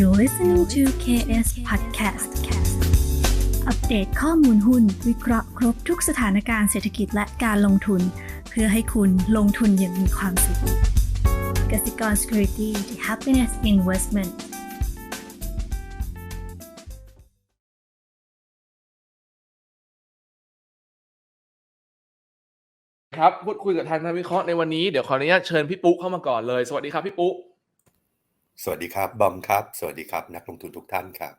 You're listening to KS Podcast อัปเดตข้อมูลหุ้น วิเคราะห์ครบทุกสถานการณ์เศรษฐกิจและการลงทุน เพื่อให้คุณลงทุนอย่างมีความสุขกสิกร Security the Happiness Investment ครับพูดคุยกับทางนักวิเคราะห์ในวันนี้เดี๋ยวขออนุญาตเชิญพี่ปุ๊เข้ามาก่อนเลย สวัสดีครับพี่ปุ๊ สวัสดีครับบอมครับ สวัสดีครับ นักลงทุนทุกท่านครับ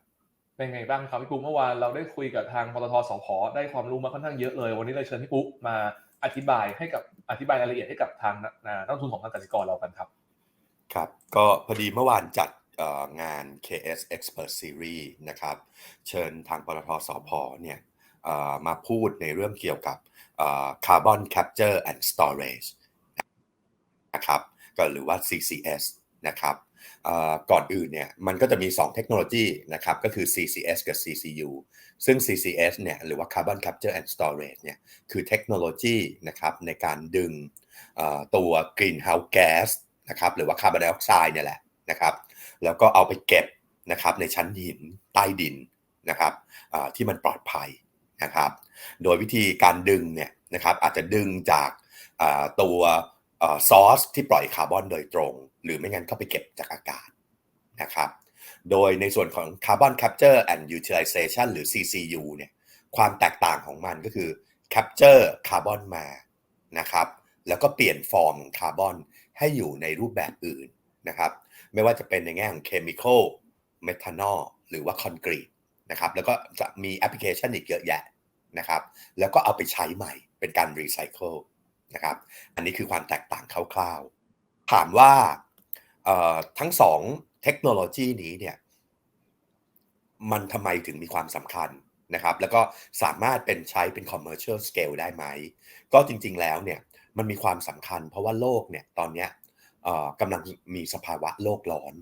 เป็นไงบ้างครับพี่ปุ๊เมื่อวานเราได้คุยกับทางปตทสพได้ความรู้มาค่อนข้างเยอะเลย วันนี้เลยเชิญพี่ปุ๊มาอธิบายให้กับอธิบายรายละเอียดให้กับทางนักลงทุนของทางกสิกรเรากันครับ ครับ ก็พอดีเมื่อวานจัดเอ่องาน KS Expert Series นะครับ เชิญทางปตทสพเนี่ยเอ่อมาพูดในเรื่องเกี่ยวกับเอ่อ Carbon Capture and Storage นะครับก็หรือว่า CCS นะครับเอ่อ ก่อนอื่นเนี่ยมันก็จะมี 2 เทคโนโลยีนะครับก็คือ CCS กับ CCU ซึ่ง CCS เนี่ยหรือว่า Carbon Capture and Storage เนี่ยคือเทคโนโลยีนะครับในการดึงตัว Greenhouse Gas นะครับหรือว่าคาร์บอนไดออกไซด์เนี่ยแหละนะครับแล้วก็เอาไปเก็บนะครับในชั้นหินใต้ดินนะครับที่มันปลอดภัยนะครับ โดยวิธีการดึงเนี่ยนะครับอาจจะดึงจากตัว ซอสที่ปล่อยคาร์บอนโดยตรง หรือไม่งั้นก็ไปเก็บจากอากาศนะครับโดยในส่วนของ Carbon Capture and Utilization หรือ CCU เนี่ยความแตกต่างของมันก็คือ capture คาร์บอนมานะครับแล้วก็เปลี่ยนฟอร์มคาร์บอนให้อยู่ในรูปแบบอื่นนะครับไม่ว่าจะเป็นในแง่ของเคมีคอลเมทานอลหรือว่าคอนกรีตนะครับแล้วก็จะมีแอปพลิเคชันอีกเยอะแยะนะครับแล้วก็เอาไปใช้ใหม่เป็นการรีไซเคิล นะครับ อันนี้คือความแตกต่างคร่าวๆ ถามว่าทั้งสองเทคโนโลยีนี้เนี่ยมันทำไมถึงมีความสำคัญนะครับ แล้วก็สามารถเป็นใช้เป็น commercial scale ได้ไหม ก็จริงๆแล้วเนี่ยมันมีความสำคัญเพราะว่าโลกเนี่ยตอนนี้กำลังมีสภาวะโลกร้อน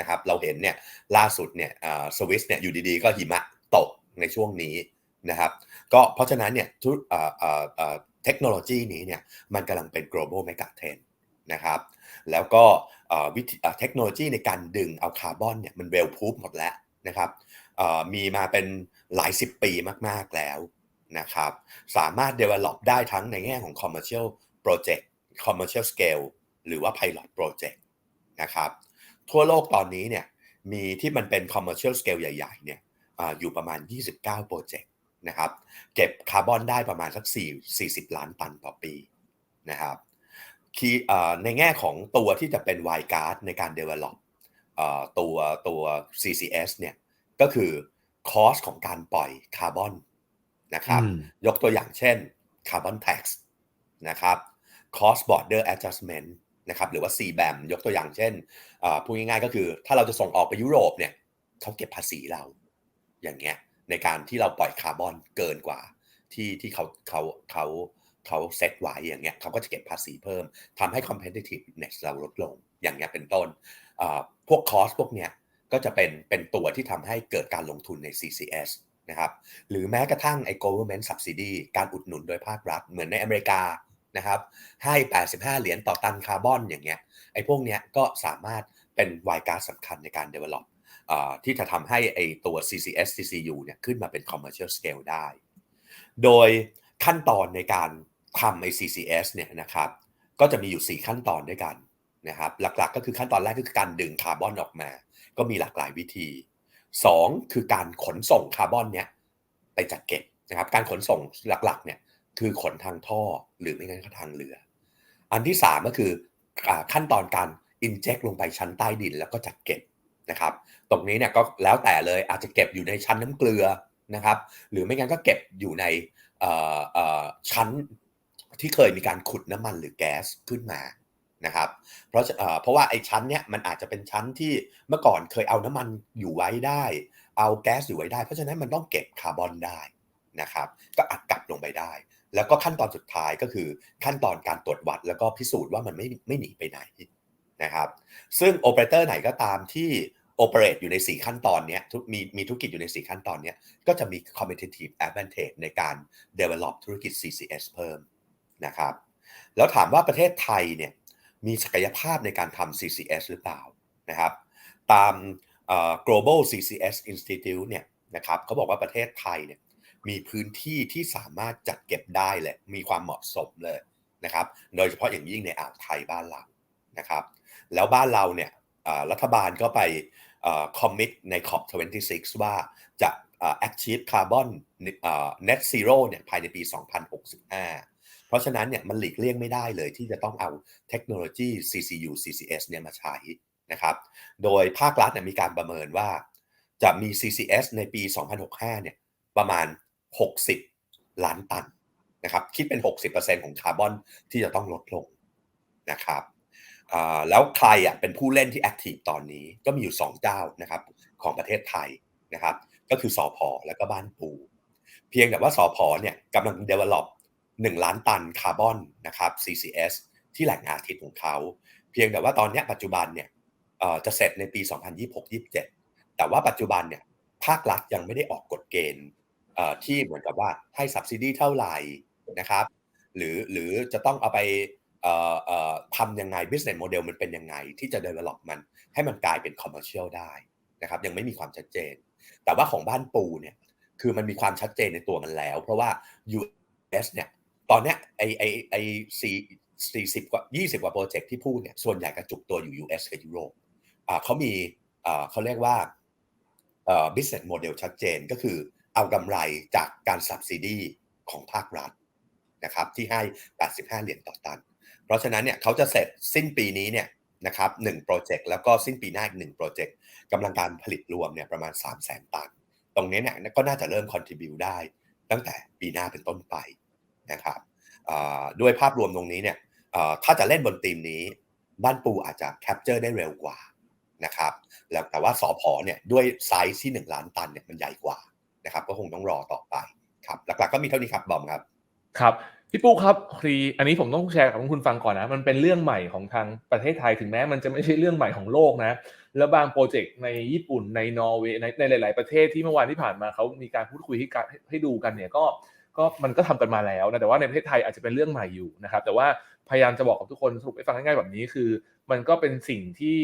นะครับ เราเห็นเนี่ยล่าสุดเนี่ยสวิสเนี่ยอยู่ดีๆ ก็หิมะตกในช่วงนี้นะครับ ก็เพราะฉะนั้นเนี่ย เทคโนโลยีนี้เนี่ยมันกำลังเป็น global mega trend นะครับ แล้วก็วิธีเทคโนโลยีในการดึงเอาคาร์บอนเนี่ยมันเวลพูฟหมดแล้วนะครับมีมาเป็นหลายสิบปีมาก ๆ แล้วนะครับ สามารถ develop ได้ทั้งในแง่ของ commercial project commercial scale หรือว่า pilot project นะครับ ทั่วโลกตอนนี้เนี่ยมีที่มันเป็น commercial scale ใหญ่ ๆ เนี่ยออยู่ประมาณ 29 โปรเจกต์ นะครับ เก็บคาร์บอนได้ประมาณสัก4 40 ล้านตันต่อปีนะครับในแง่ของตัวที่จะเป็น y g a r d ในการ develop ตัวตัว CCS เนี่ยก็คือ cost ของการปล่อยคาร์บอนนะครับยกตัวอย่างเช่น carbon tax นะครับ cost border adjustment นะครับหรือว่า CBAM ยกตัวอย่างเช่นพูดง่ายๆก็คือ ถ้าเราจะส่งออกไปยุโรปเนี่ยเขาเก็บภาษีเราอย่างเงี้ย ในการที่เราปล่อยคาร์บอนเกินกว่าที่ที่เขาเขาเขาเขาเซตไว้อย่างเงี้ยเขาก็จะเก็บภาษีเพิ่มทำให้ competitiveness เราลดลงอย่างเงี้ยเป็นต้นพวก cost พวกเนี้ยก็จะเป็นเป็นตัวที่ทำให้เกิดการลงทุนใน CCS นะครับหรือแม้กระทั่งไอ้ government subsidy การอุดหนุนโดยภาครัฐเหมือนในอเมริกานะครับให้ 85 เหรียญต่อตันคาร์บอนอย่างเงี้ยไอ้พวกเนี้ยก็สามารถเป็นวายการสำคัญในการ develop ที่จะทำให้ไอ้ตัว CCS CCU เนี่ยขึ้นมาเป็น commercial scale ได้ โดยขั้นตอนในการทำไอ้ CCS เนี่ยนะครับ ก็จะมีอยู่ 4 ขั้นตอนด้วยกันนะครับ หลักๆก็คือขั้นตอนแรกก็คือการดึงคาร์บอนออกมา ก็มีหลากหลายวิธี 2 คือการขนส่งคาร์บอนเนี้ยไปจัดเก็บนะครับ การขนส่งหลักๆเนี่ยคือขนทางท่อหรือไม่งั้นก็ทางเรือ อันที่ 3 ก็คือขั้นตอนการ inject ลงไปชั้นใต้ดินแล้วก็จัดเก็บ นะครับ ตรงนี้เนี่ยก็แล้วแต่เลยอาจจะเก็บอยู่ในชั้นน้ำเกลือนะครับ หรือไม่งั้นก็เก็บอยู่ในชั้นที่เคยมีการขุดน้ำมันหรือแก๊สขึ้นมานะครับ เพราะเพราะว่าไอ้ชั้นเนี้ยมันอาจจะเป็นชั้นที่เมื่อก่อนเคยเอาน้ำมันอยู่ไว้ได้ เอาแก๊สอยู่ไว้ได้ เพราะฉะนั้นมันต้องเก็บคาร์บอนได้นะครับ ก็อัดกลับลงไปได้ แล้วก็ขั้นตอนสุดท้ายก็คือขั้นตอนการตรวจวัดแล้วก็พิสูจน์ว่ามันไม่ไม่หนีไปไหน นะครับ ซึ่งโอเปอเรเตอร์ไหนก็ตามที่โอเปเรตอยู่ใน 4 ขั้นตอนนี้มีมีธุรกิจอยู่ใน 4 ขั้นตอนนี้ก็จะมี competitive advantage ในการ develop ธุรกิจ CCS เพิ่มนะครับ แล้วถามว่าประเทศไทยเนี่ยมีศักยภาพในการทำ CCS หรือเปล่านะครับ ตาม global CCS Institute เนี่ยนะครับเขาบอกว่าประเทศไทยเนี่ยมีพื้นที่ที่สามารถจัดเก็บได้เลยมีความเหมาะสมเลยนะครับ โดยเฉพาะอย่างยิ่งในอ่าวไทยบ้านเรานะครับ แล้วบ้านเราเนี่ยรัฐบาลก็ไปคอมมิตใน COP26 ว่าจะเอ่อ achieve carbon เอ่อ net zero เนี่ยภายในปี 2065 เพราะฉะนั้นเนี่ยมันหลีกเลี่ยงไม่ได้เลยที่จะต้องเอาเทคโนโลยี CCU CCS เนี่ยมาใช้นะครับ โดยภาครัฐเนี่ยมีการประเมินว่าจะมี CCS ในปี 2065 เนี่ยประมาณ 60 ล้านตันนะครับ คิดเป็น 60%ของคาร์บอนที่จะต้องลดลงนะครับ แล้วใครอะเป็นผู้เล่นที่แอคทีฟตอนนี้ก็มีอยู่ 2 เจ้านะครับของประเทศไทยนะครับ ก็คือสอพอและก็บ้านปู เพียงแต่ว่าสอพอเนี่ยกำลัง develop 1 ล้านตันคาร์บอนนะครับ CCS ที่แหล่งอาทิตย์ของเขา เพียงแต่ว่าตอนนี้ปัจจุบันเนี่ยจะเสร็จในปี 2026-27 แต่ว่าปัจจุบันเนี่ยภาครัฐยังไม่ได้ออกกฎเกณฑ์ที่เหมือนกับว่าให้ subsidy เท่าไหร่นะครับ หรือหรือจะต้องเอาไป ทำยังไง business model มันเป็นยังไง ที่จะ develop มันให้มันกลายเป็น commercial ได้นะครับยังไม่มีความชัดเจน แต่ว่าของบ้านปูเนี่ยคือมันมีความชัดเจนในตัวมันแล้ว เพราะว่า US เนี่ยตอนเนี้ยไอไอไอสี่สี่สิบกว่ายี่สิบกว่าโปรเจกต์ที่พูดเนี่ยส่วนใหญ่กระจุกตัวอยู่ US กับยุโรปอ่าเขามีอ่าเขาเรียกว่าอ่อ business model ชัดเจนก็คือเอากำไรจากการ subsidy ของภาครัฐนะครับที่ให้ 85 เหรียญต่อตัน เพราะฉะนั้นเนี่ยเขาจะเสร็จสิ้นปีนี้เนี่ยนะครับหนึ่งโปรเจกต์แล้วก็สิ้นปีหน้าอีกหนึ่งโปรเจกต์กำลังการผลิตรวมเนี่ยประมาณ 3 0 0 0 0 0 ตัน ตรงนี้เนี่ยก็น่าจะเริ่ม contribu ได้ ตั้งแต่ปีหน้าเป็นต้นไปนะครับด้วยภาพรวมตรงนี้เนี่ยถ้าจะเล่นบนทีมนี้ บ้านปูอาจจะ capture ได้เร็วกว่านะครับแล้วแต่ว่าสอพอเนี่ยด้วยไซส์ที่ 1 ล้านตันเนี่ยมันใหญ่กว่านะครับก็คงต้องรอต่อไปครับหลักๆก็มีเท่านี้ครับบอมครับครับ พี่ปุ๊ครับคีอันนี้ผมต้องแชร์กับคุณฟังก่อนนะ มันเป็นเรื่องใหม่ของทางประเทศไทยถึงแม้มันจะไม่ใช่เรื่องใหม่ของโลกนะ แล้วบางโปรเจกต์ในญี่ปุ่นในนอร์เวย์ในในหลาย ๆ ประเทศที่เมื่อวานที่ผ่านมาเขามีการพูดคุยให้กันให้ดูกันเนี่ยก็ก็มันก็ทำกันมาแล้วนะแต่ว่าในประเทศไทยอาจจะเป็นเรื่องใหม่อยู่นะครับ แต่ว่าพยายามจะบอกกับทุกคนสรุปให้ฟังง่ายๆแบบนี้คือ มันก็เป็นสิ่งที่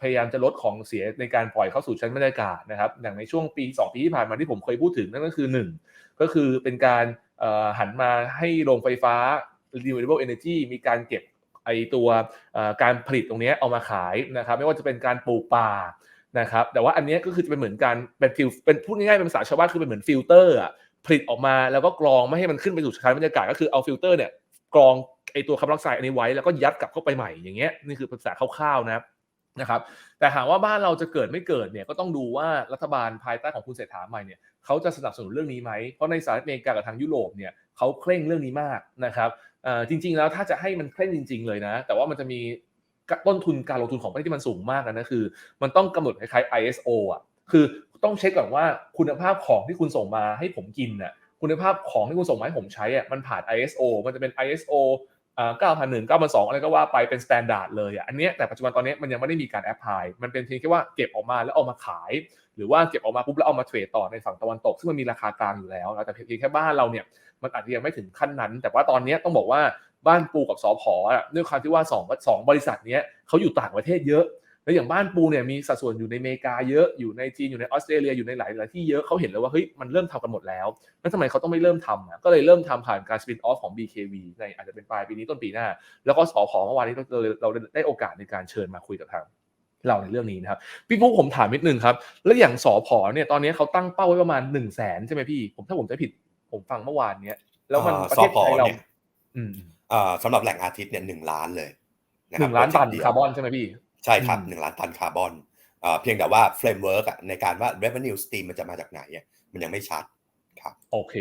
พยายามจะลดของเสียในการปล่อยเข้าสู่ชั้นบรรยากาศนะครับอย่างในช่วงปี 2 ปีที่ผ่านมาที่ผมเคยพูดถึงนั่นก็คือ 1 ก็คือเป็นการ หันมาให้โรงไฟฟ้า renewable energy มีการเก็บไอตัวการผลิตตรงนี้เอามาขายนะครับ ไม่ว่าจะเป็นการปลูกป่านะครับ แต่ว่าอันนี้ก็คือจะเป็นเหมือนการเป็นฟิลเป็นพูดง่ายๆเป็นภาษาชาวบ้านคือเป็นเหมือนฟิลเตอร์อะผลิตออกมาแล้วก็กรองไม่ให้มันขึ้นไปสู่ชั้นบรรยากาศก็คือเอาฟิลเตอร์เนี่ยกรองไอตัวคาร์บอนไดออกไซด์อันนี้ไว้แล้วก็ยัดกลับเข้าไปใหม่อย่างเงี้ยนี่คือภาษาคร่าวๆนะครับ นะครับแต่หากว่าบ้านเราจะเกิดไม่เกิดเนี่ยก็ต้องดูว่ารัฐบาลภายใต้ของคุณเศรษฐาใหม่เนี่ยเขาจะสนับสนุนเรื่องนี้ไหมเพราะในสหรัฐอเมริกากับทางยุโรปเนี่ยเขาเคร่งเรื่องนี้มากนะครับจริง ๆ แล้วถ้าจะให้มันเคร่งจริง ๆ เลยนะ แต่ว่ามันจะมีต้นทุนการลงทุนของประเทศที่มันสูงมากนะคือ มันต้องกำหนดคล้ายๆ ISO อะคือต้องเช็คก่อนว่าคุณภาพของที่คุณส่งมาให้ผมกินน่ะคุณภาพของที่คุณส่งมาให้ผมใช้อะมันผ่าน ISO มันจะเป็น ISO อ่า9,001 9,002อะไรก็ว่าไปเป็นสแตนดาร์ดเลยอะอันนี้แต่ปัจจุบันตอนนี้มันยังไม่ได้มีการแอพพลายมันเป็นเพียงแค่ว่าเก็บออกมาแล้วเอามาขาย หรือว่าเก็บออกมาปุ๊บแล้วเอามาเทรดต่อในฝั่งตะวันตก ซึ่งมันมีราคากลางอยู่แล้วนะแต่เพียงแค่บ้านเราเนี่ยมันอาจจะยังไม่ถึงขั้นนั้น แต่ว่าตอนนี้ต้องบอกว่าบ้านปูกับสอพอะด้วยความที่ว่าสองสองบริษัทนี้เขาอยู่ต่างประเทศเยอะ แล้วอย่างบ้านปูเนี่ยมีสัดส่วนอยู่ในอเมริกาเยอะอยู่ในจีนอยู่ในออสเตรเลียอยู่ในหลายหลายที่เยอะเขาเห็นแล้วว่าเฮ้ยมันเริ่มทำกันหมดแล้วแล้วทำไมเขาต้องไม่เริ่มทำอะก็เลยเริ่มทำผ่านการสปินออฟของ BKV ในอาจจะเป็นปลายปีนี้ต้นปีหน้า แล้วก็สอพอเมื่อวานนี้เราเราได้โอกาสในการเชิญมาคุยกับทางเราในเรื่องนี้นะครับพี่ปุ๊กผมถามนิดนึงครับ แล้วอย่างสอพอเนี่ยตอนนี้เขาตั้งเป้าไว้ประมาณหนึ่งแสนใช่ไหมพี่ ผมถ้าผมจะผิดผมฟังเมื่อวานเนี้ยแล้วมันอ่าประเทศไทยเราสผเนี่ยอืมอ่าสำหรับแหล่งอาทิตย์เนี่ยหนึ่งล้านเลยะหครับนึ่งล้านตันโปเจกต์เดียวคาร์บอนใช่ไหมพี่ ใช่ครับอืมหนึ่งล้านตันคาร์บอนอ่าเพียงแต่ว่าเฟรมเวิร์กในการว่า revenue stream มันจะมาจากไหนเนี่ยมันยังไม่ชัดครับโอเค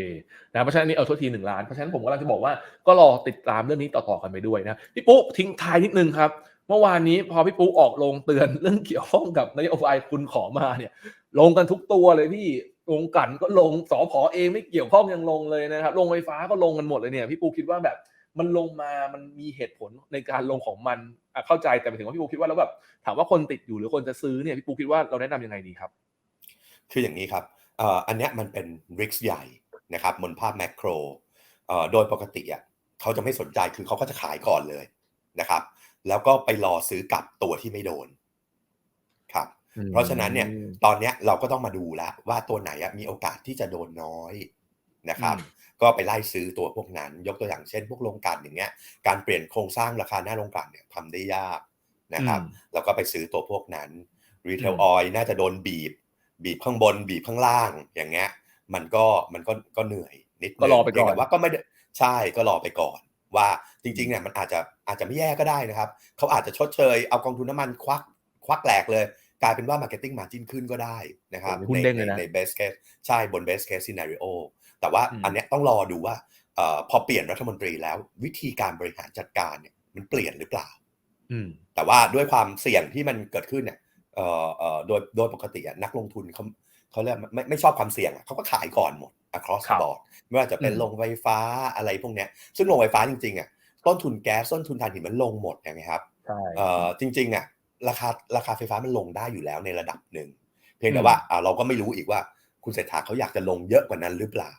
นะเพราะฉะนั้นอันนี้เอาโทษทีหนึ่งล้านเพราะฉะนั้นผมกำลังจะบอกว่าก็รอติดตามเรื่องนี้ต่อๆกันไปด้วยนะพี่ปุ๊ทิ้งท้ายนิดนึงครับ เมื่อวานนี้พอพี่ปุ๊ออกลงเตือนเรื่องเกี่ยวข้องกับนโยบายคุณขอมาเนี่ย ลงกันทุกตัวเลยพี่ลงกันก็ลงสอพอเองไม่เกี่ยวข้องยังลงเลยนะครับลงไฟฟ้าก็ลงกันหมดเลยเนี่ยพี่ปูคิดว่าแบบ มันลงมามันมีเหตุผลในการลงของมันอะเข้าใจแต่หมายถึงว่าพี่ปูคิดว่าแล้วแบบถามว่าคนติดอยู่หรือคนจะซื้อเนี่ยพี่ปูคิดว่าเราแนะนำยังไงดีครับ คืออย่างนี้ครับเอ่ออันเนี้ยมันเป็น risk ใหญ่นะครับบนภาพแมกโรเอ่อโดยปกติอะเขาจะไม่สนใจคือเขาก็จะขายก่อนเลยนะครับ แล้วก็ไปรอซื้อกลับตัวที่ไม่โดนครับอืมเพราะฉะนั้นเนี่ยตอนเนี้ยเราก็ต้องมาดูแล้วว่าตัวไหนอะมีโอกาสที่จะโดนน้อยนะครับอืม ก็ไปไล่ซื้อตัวพวกนั้น ยกตัวอย่างเช่น พวกโรงกลั่นอย่างเงี้ยการเปลี่ยนโครงสร้างราคาหน้าโรงกลั่นเนี่ยทำได้ยากนะครับอืมแล้วก็ไปซื้อตัวพวกนั้นรีเทลอืมออยน่าจะโดนบีบ บีบข้างบนบีบข้างล่างอย่างเงี้ยมันก็มันก็ก็เหนื่อยนิดนึงก็รอไปก่อนเพียงแต่ว่าก็ไม่ได้ใช่ก็รอไปก่อน ว่าจริงๆเนี่ยมันอาจจะอาจจะไม่แย่ก็ได้นะครับเขาอาจจะชดเชยเอากองทุนน้ำมันควักควักแหลกเลย กลายเป็นว่า marketing margin ขึ้นก็ได้นะครับโอ้โหหุ้นเด้งเลยนะใน best case ใช่บน best case scenario แต่ว่าอืมอันเนี้ยต้องรอดูว่าเอ่อพอเปลี่ยนรัฐมนตรีแล้ว วิธีการบริหารจัดการเนี่ยมันเปลี่ยนหรือเปล่าอืมแต่ว่าด้วยความเสี่ยงที่มันเกิดขึ้นเนี่ยเอ่อเอ่อโดยโดยปกติอะนักลงทุนเขาเขาเรียกไม่ไม่ชอบความเสี่ยงอะเขาก็ขายก่อนหมด across ครั the บ board ไม่ว่าจะเป็นอืมโรงไฟฟ้าอะไรพวกเนี้ย ซึ่งโรงไฟฟ้าจริงๆอะต้นทุนแก๊สต้นทุนถ่านหินมันลงหมดไงครับใช่เอ่อจริงๆอะราคาราคาไฟฟ้ามันลงได้อยู่แล้วในระดับหนึ่งเพียงแต่อืมว่าอ่าเราก็ไม่รู้อีกว่าคุณเศรษฐาเขาอยากจะลงเยอะกว่านั้นหรือเปล่า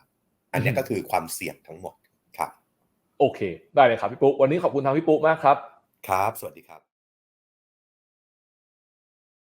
อันเนี้ยอืมก็คือความเสี่ยงทั้งหมดครับ โอเค ได้เลยครับพี่ปุ๊วันนี้ขอบคุณทางพี่ปุ๊มากครับ ครับ สวัสดีครับ